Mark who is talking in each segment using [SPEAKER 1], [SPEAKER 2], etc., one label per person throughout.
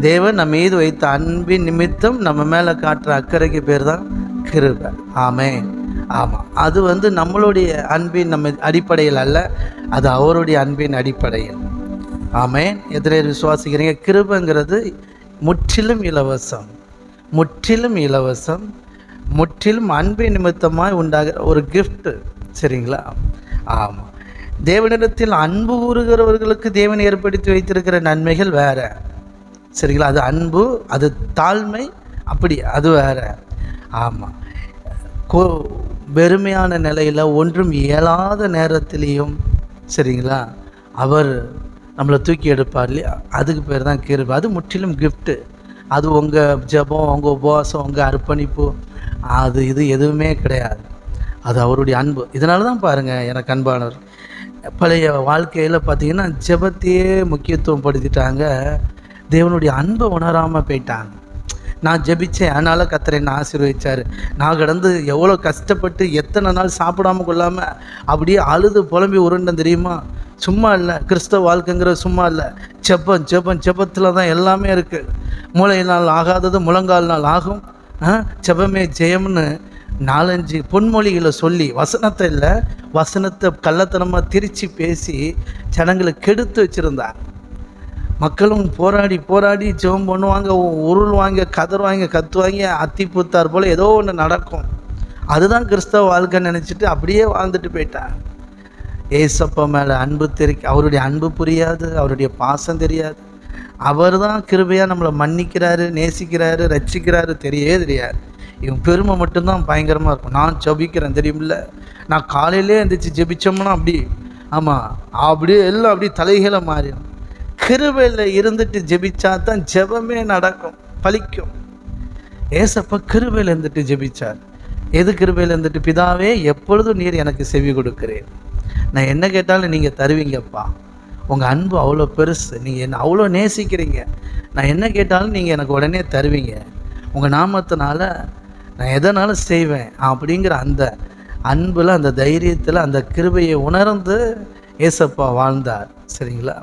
[SPEAKER 1] தேவன் நம்ம மீது வைத்த அன்பின் நிமித்தம் நம்ம மேலே காட்டுற அக்கறைக்கு பேர் தான் கிருபை. ஆமே ஆமாம் அது வந்து நம்மளுடைய அன்பின் நம்ம அடிப்படையில் அல்ல அது அவருடைய அன்பின் அடிப்படையில். ஆமே எதிரே விசுவாசிக்கிறீங்க கிருபைங்கிறது முற்றிலும் இலவசம். முற்றிலும் இலவசம். முற்றிலும் அன்பின் நிமித்தமாக உண்டாகிற ஒரு கிஃப்ட்டு சரிங்களா? ஆமாம் தேவனிடத்தில் அன்பு கூறுகிறவர்களுக்கு தேவன் ஏற்படுத்தி வைத்திருக்கிற நன்மைகள் வேறு. சரிங்களா? அது அன்பு அது தாழ்மை அப்படி அது வேற. ஆமாம் கோ வெறுமையான நிலையில் ஒன்றும் இயலாத நேரத்திலையும் சரிங்களா? அவர் நம்மளை தூக்கி எடுப்பார் இல்லையா? அதுக்கு பேர் தான் கிருபை அது முற்றிலும் கிஃப்ட்டு அது உங்கள் ஜெபம் உங்கள் உபவாசம் உங்கள் அர்ப்பணிப்பு அது இது எதுவுமே கிடையாது. அது அவருடைய அன்பு. இதனால தான் பாருங்கள் எனக்கு அன்பானவர். பழைய வாழ்க்கையில் பார்த்தீங்கன்னா ஜெபத்தையே முக்கியத்துவம் படுத்திட்டாங்க. தேவனுடைய அன்பை உணராமல் போயிட்டாங்க நான் ஜெபிச்சேன் அதனால் கத்தரை என்ன ஆசீர்வதிச்சார். நான் கடந்து எவ்வளோ கஷ்டப்பட்டு எத்தனை நாள் சாப்பிடாம கொள்ளாமல் அப்படியே அழுது புலம்பி உருண்டேன் தெரியுமா? சும்மா இல்லை கிறிஸ்தவ வாழ்க்கைங்கிற சும்மா இல்லை. செப்பம் செப்பம் செப்பத்தில் தான் எல்லாமே இருக்குது மூளை நாள் ஆகாதது முழங்கால் நாள் ஆகும். ஆ, ஜெயம்னு நாலஞ்சு பொன்மொழிகளை சொல்லி வசனத்தை இல்லை வசனத்தை கள்ளத்தனமாக திரித்து பேசி ஜனங்களை கெடுத்து வச்சுருந்தாங்க மக்களும் போராடி போராடி ஜெபம் பண்ணுவாங்க உருள்வாங்க கதறுவாங்க கத்துவாங்க அத்தி பூத்தார் போல் ஏதோ ஒன்று நடக்கும். அதுதான் கிறிஸ்தவ வாழ்க்கைன்னு நினச்சிட்டு அப்படியே வாழ்ந்துட்டு போயிட்டான் ஏசப்பா மேலே அன்பு தெரி அவருடைய அன்பு புரியாது அவருடைய பாசம் தெரியாது. அவர் தான் கிருபையாக நம்மளை மன்னிக்கிறாரு நேசிக்கிறாரு ரசிக்கிறாரு தெரியவே தெரியாது. இவன் பெருமை மட்டும்தான் பயங்கரமாக இருக்கும். நான் ஜெபிக்கிறேன் தெரியுமில்ல? நான் காலையிலே எந்திரிச்சு ஜபிச்சோம்னா அப்படி ஆமாம் அப்படியே எல்லாம் அப்படியே தலைகளை மாறிடும். கிருபையில் இருந்துட்டு ஜெபிச்சா தான் ஜெபமே நடக்கும் பலிக்கும். ஏசப்பா கிருபையில் இருந்துட்டு ஜெபிச்சார். எது கிருபையில் இருந்துட்டு? பிதாவே எப்பொழுதும் நீர் எனக்கு செவி கொடுக்கிறேன். நான் என்ன கேட்டாலும் நீங்கள் தருவீங்கப்பா. உங்கள் அன்பு அவ்வளோ பெருசு. நீங்கள் என்ன அவ்வளோ நேசிக்கிறீங்க. நான் என்ன கேட்டாலும் நீங்கள் எனக்கு உடனே தருவீங்க. உங்கள் நாமத்தினால நான் எதனாலும் செய்வேன். அப்படிங்கிற அந்த அன்பில் அந்த தைரியத்தில் அந்த கிருபையை உணர்ந்து ஏசப்பா வாழ்ந்தார். சரிங்களா?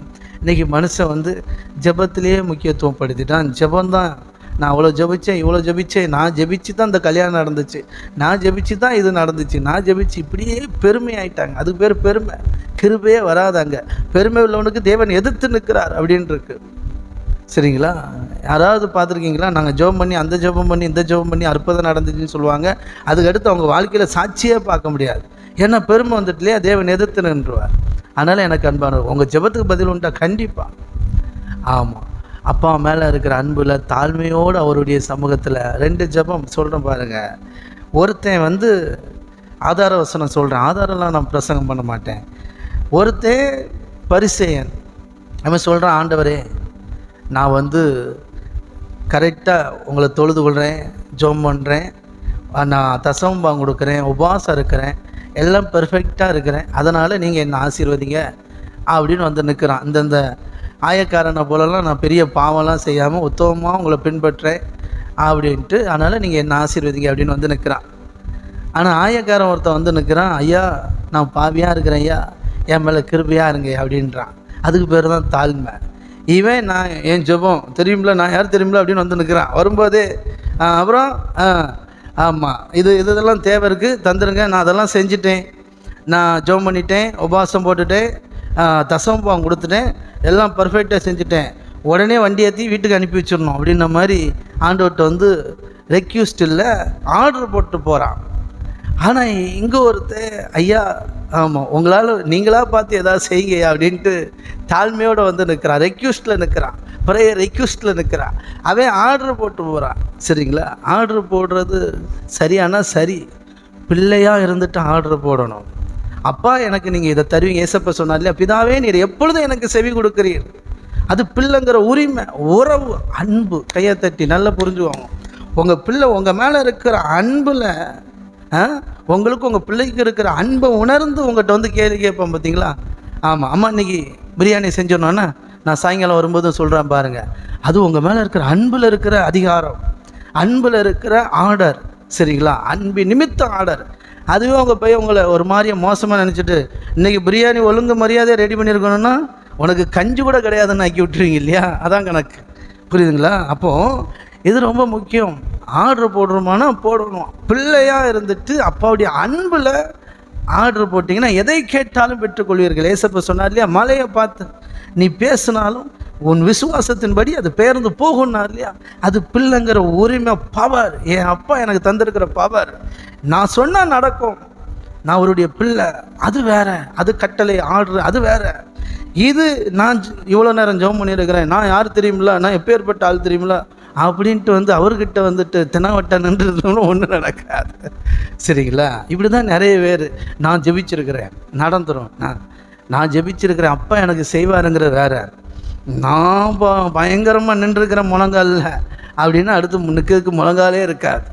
[SPEAKER 1] இன்றைக்கி மனுஷன் வந்து ஜபத்திலேயே முக்கியத்துவம் படுத்திட்டான். ஜபந்தான் நான் அவ்வளோ ஜபித்தேன் இவ்வளோ ஜபித்தேன் நான் ஜபிச்சு தான் இந்த கல்யாணம் நடந்துச்சு. நான் ஜபிச்சு தான் இது நடந்துச்சு. நான் ஜபிச்சு இப்படியே பெருமை ஆயிட்டாங்க அதுக்கு பேர் பெருமை. கிருபையே வராதாங்க. பெருமை உள்ளவனுக்கு தேவன் எதிர்த்து நிற்கிறார் அப்படின்ருக்கு. சரிங்களா? யாராவது பார்த்துருக்கீங்களா? நாங்கள் ஜெபம் பண்ணி அந்த ஜெபம் பண்ணி இந்த ஜெபம் பண்ணி அற்புதம் நடந்துச்சுன்னு சொல்லுவாங்க. அதுக்கடுத்து அவங்க வாழ்க்கையில் சாட்சியே பார்க்க முடியாது. ஏன்னா பெருமை வந்துட்டு இல்லையா தேவன் எதிர்த்து நின்றுவார். அதனால் எனக்கு அன்பான உங்கள் ஜெபத்துக்கு பதில் உண்டா? கண்டிப்பாக ஆமாம் அப்பா மேலே இருக்கிற அன்பில் தாழ்மையோடு அவருடைய சமூகத்தில் ரெண்டு ஜெபம் சொல்கிறேன் பாருங்கள் ஒருத்தன் வந்து ஆதார வசனம் சொல்கிறேன் ஆதாரம்லாம் நான் பிரசங்கம் பண்ண மாட்டேன். ஒருத்தன் பரிசெயன். அவன் சொல்கிறான் ஆண்டவரே நான் வந்து கரெக்டாக உங்களை தொழுது கொள்கிறேன் ஜோம் பண்ணுறேன் நான் தசமம் கொடுக்குறேன் உபவாசம் இருக்கிறேன். எல்லாம் பெர்ஃபெக்டாக இருக்கிறேன். அதனால் நீங்கள் என்னை ஆசீர்வதிங்க அப்படின்னு வந்து நிற்கிறான் இந்தந்த ஆயக்காரனை போலலாம் நான் பெரிய பாவம்லாம் செய்யாமல் உத்தமமாக உங்களை பின்பற்றேன் அப்படின்ட்டு அதனால் நீங்கள் என்னை ஆசீர்வதிங்க அப்படின்னு வந்து நிற்கிறான் ஆனால் ஆயக்காரன் ஒருத்தன் வந்து நிற்கிறான் ஐயா நான் பாவியாக இருக்கிறேன் ஐயா. என் மேலே கிருபையாக இருங்க அப்படின்றான். அதுக்கு பேர் தான் தாழ்மை. இவன் நான் என் ஜெபம் தெரியும்ல நான் யார் தெரியும்ல அப்படின்னு வந்து நிற்கிறான் வரும்போதே அப்புறம் ஆமாம் இது இது இதெல்லாம் தேவை இருக்குது தந்துடுங்க நான் அதெல்லாம் செஞ்சுட்டேன். நான் ஜெபம் பண்ணிட்டேன். உபவாசம் போட்டுட்டேன். ஆ, கொடுத்துட்டேன். எல்லாம் பர்ஃபெக்டாக செஞ்சுட்டேன். உடனே வண்டி ஏற்றி வீட்டுக்கு அனுப்பி வச்சிடணும் அப்படின்ன மாதிரி ஆண்டவர்கிட்ட வந்து ரெக்யூஸ்ட் இல்லை ஆர்டர் போட்டு போகிறான் ஆனால் இங்கே ஒருத்தர் ஐயா ஆமாம் உங்களால் நீங்களாக பார்த்து எதாவது செய்யுங்க அப்படின்ட்டு தாழ்மையோடு வந்து நிற்கிறான் ரெக்யூஸ்டில் நிற்கிறான் ப்ரேயர் ரெக்வஸ்ட்டில் நிற்கிறான் அவன் ஆர்டர் போட்டு போகிறான் சரிங்களா? ஆர்டர் போடுறது சரியானா சரி. பிள்ளையாக இருந்துட்டு ஆர்டர் போடணும். அப்பா எனக்கு நீங்கள் இதை தருவீங்க. ஏசப்ப சொன்னார் இல்லையா பிதாவே நீர் எப்பொழுதும் எனக்கு செவி கொடுக்குறீர். அது பிள்ளைங்கிற உரிமை உறவு அன்பு. கையை தட்டி நல்லா புரிஞ்சுவாங்க உங்கள் பிள்ளை உங்கள் மேலே இருக்கிற அன்பில் ஆ உங்களுக்கு உங்கள் பிள்ளைக்கு இருக்கிற அன்பை உணர்ந்து உங்கள்கிட்ட வந்து கேள்வி கேட்போம் பார்த்தீங்களா ஆமாம் அம்மா இன்னைக்கு பிரியாணி செஞ்சிடணும்னா நான் சாயங்காலம் வரும்போது சொல்கிறேன் பாருங்கள் அது உங்கள் மேலே இருக்கிற அன்பில் இருக்கிற அதிகாரம் அன்பில் இருக்கிற ஆர்டர் சரிங்களா? அன்பு நிமித்த ஆர்டர். அதுவே உங்கள் போய் உங்களை ஒரு மாதிரியே மோசமாக நினச்சிட்டு இன்றைக்கி பிரியாணி ஒழுங்கு மரியாதையாக ரெடி பண்ணியிருக்கணும்னா உனக்கு கஞ்சி கூட கிடையாதுன்னு ஆக்கி விட்டுருவீங்க இல்லையா? அதான் கணக்கு. புரியுதுங்களா? அப்போது இது ரொம்ப முக்கியம். ஆர்டர் போடுறோமானா போடணும். பிள்ளையாக இருந்துட்டு அப்பாவுடைய அன்பில் ஆர்டர் போட்டிங்கன்னா எதை கேட்டாலும் பெற்றுக்கொள்வீர்கள். ஏசப்ப சொன்னார் இல்லையா மலையை பார்த்து நீ பேசினாலும் உன் விசுவாசத்தின்படி அது பேர்ந்து போகும்னார் இல்லையா? அது பிள்ளைங்கிற உரிமை பவர். என் அப்பா எனக்கு தந்திருக்கிற பவர். நான் சொன்னால் நடக்கும். நான் அவருடைய பிள்ளை. அது வேற. அது கட்டளை ஆர்டர் அது வேற. இது நான் இவ்வளோ நேரம் ஜெபம் பண்ணியிருக்கிறேன். நான் யார் தெரியுமில்ல? நான் எப்பேற்பட்ட ஆள் தெரியுமில்ல? அப்படின்ட்டு வந்து அவர்கிட்ட வந்துட்டு தினவட்டன்ன்றதுன்னு ஒன்றும் நடக்காது. சரிங்களா? இப்படி தான் நிறைய பேர் நான் ஜெபிச்சிருக்கிறேன் நடந்துரும். நான் நான் ஜெபிச்சிருக்கிறேன் அப்பா எனக்கு செய்வாருங்கிற வேற. நான் ப பயங்கரமாக நின்றுருக்கிற முழங்காலில் அப்படின்னா அடுத்து நிற்கிறதுக்கு முழங்காலே இருக்காது.